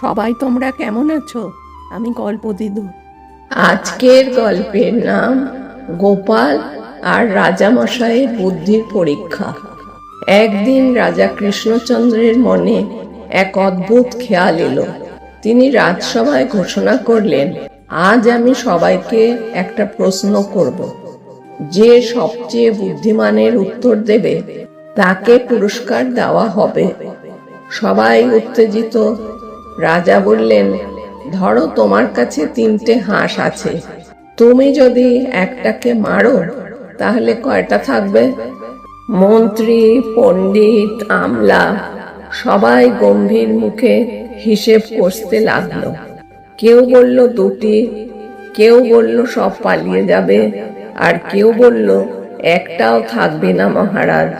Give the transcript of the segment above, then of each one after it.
সবাই তোমরা কেমন আছো? আমি গল্প দিদু। আজকের গল্পের নাম গোপাল আর রাজামশাইয়ের বুদ্ধির পরীক্ষা। একদিন রাজা কৃষ্ণচন্দ্রের মনে এক অদ্ভুত খেয়াল এলো। তিনি রাজসভায় ঘোষণা করলেন, আজ আমি সবাইকে একটা প্রশ্ন করব। যে সবচেয়ে বুদ্ধিমানের উত্তর দেবে, তাকে পুরস্কার দেওয়া হবে। সবাই উত্তেজিত রাজা বললেন, ধরো তোমার কাছে তিনটে হাঁস আছে। তুমি যদি একটাকে মারো, তাহলে কয়টা থাকবে? মন্ত্রী, পণ্ডিত, আমলা সবাই গম্ভীর মুখে হিসেব কষতে লাগল। কেউ বলল, দুটি। কেউ বলল, সব পালিয়ে যাবে। আর কেউ বলল, একটাও থাকবে না মহারাজ।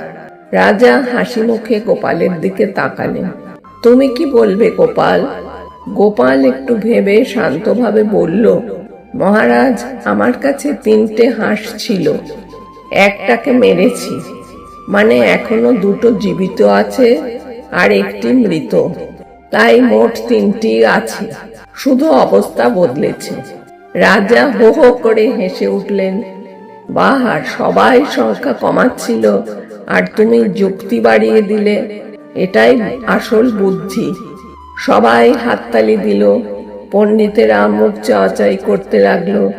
রাজা হাসি মুখে গোপালের দিকে তাকালেন। তুমি কি বলবে, গোপাল? গোপাল একটু ভেবে শান্তভাবে বলল, মহারাজ, আমার কাছে তিনটে হাঁস ছিল। একটাকে মেরেছি। মানে এখনও দুটো জীবিত আছে আর একটি মৃত। তাই মোট তিনটি আছে। শুধু অবস্থা বদলেছে। রাজা হো হো করে হেসে উঠলেন বাহার সবাই সংখ্যা কমাচ্ছিল, আর তুমি যুক্তি বাড়িয়ে দিলে। এটাই আসল বুদ্ধি। সবাই হাততালি দিল। পণ্ডিতেরা মুখ চাওয়াচাই করতে লাগল।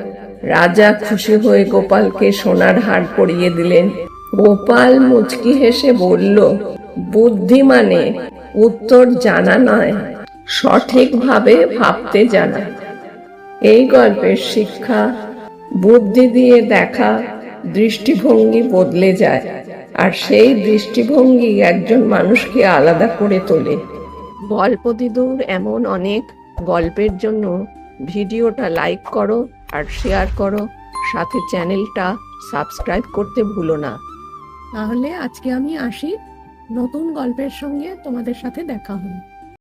রাজা খুশি হয়ে গোপালকে সোনার হার পরিয়ে দিলেন। গোপাল মুচকি হেসে বলল, বুদ্ধি মানে উত্তর জানা নয়, সঠিকভাবে ভাবতে জানা। এই গল্পের শিক্ষা, বুদ্ধি দিয়ে দেখা দৃষ্টিভঙ্গি বদলে যায়। আর সেই দৃষ্টিভঙ্গি একজন মানুষকে আলাদা করে তোলে। গল্প দিদুর, এমন অনেক গল্পের জন্য ভিডিওটা লাইক করো আর শেয়ার করো। সাথে চ্যানেলটা সাবস্ক্রাইব করতে ভুলো না। তাহলে আজকে আমি আসি। নতুন গল্পের সঙ্গে তোমাদের সাথে দেখা হবে।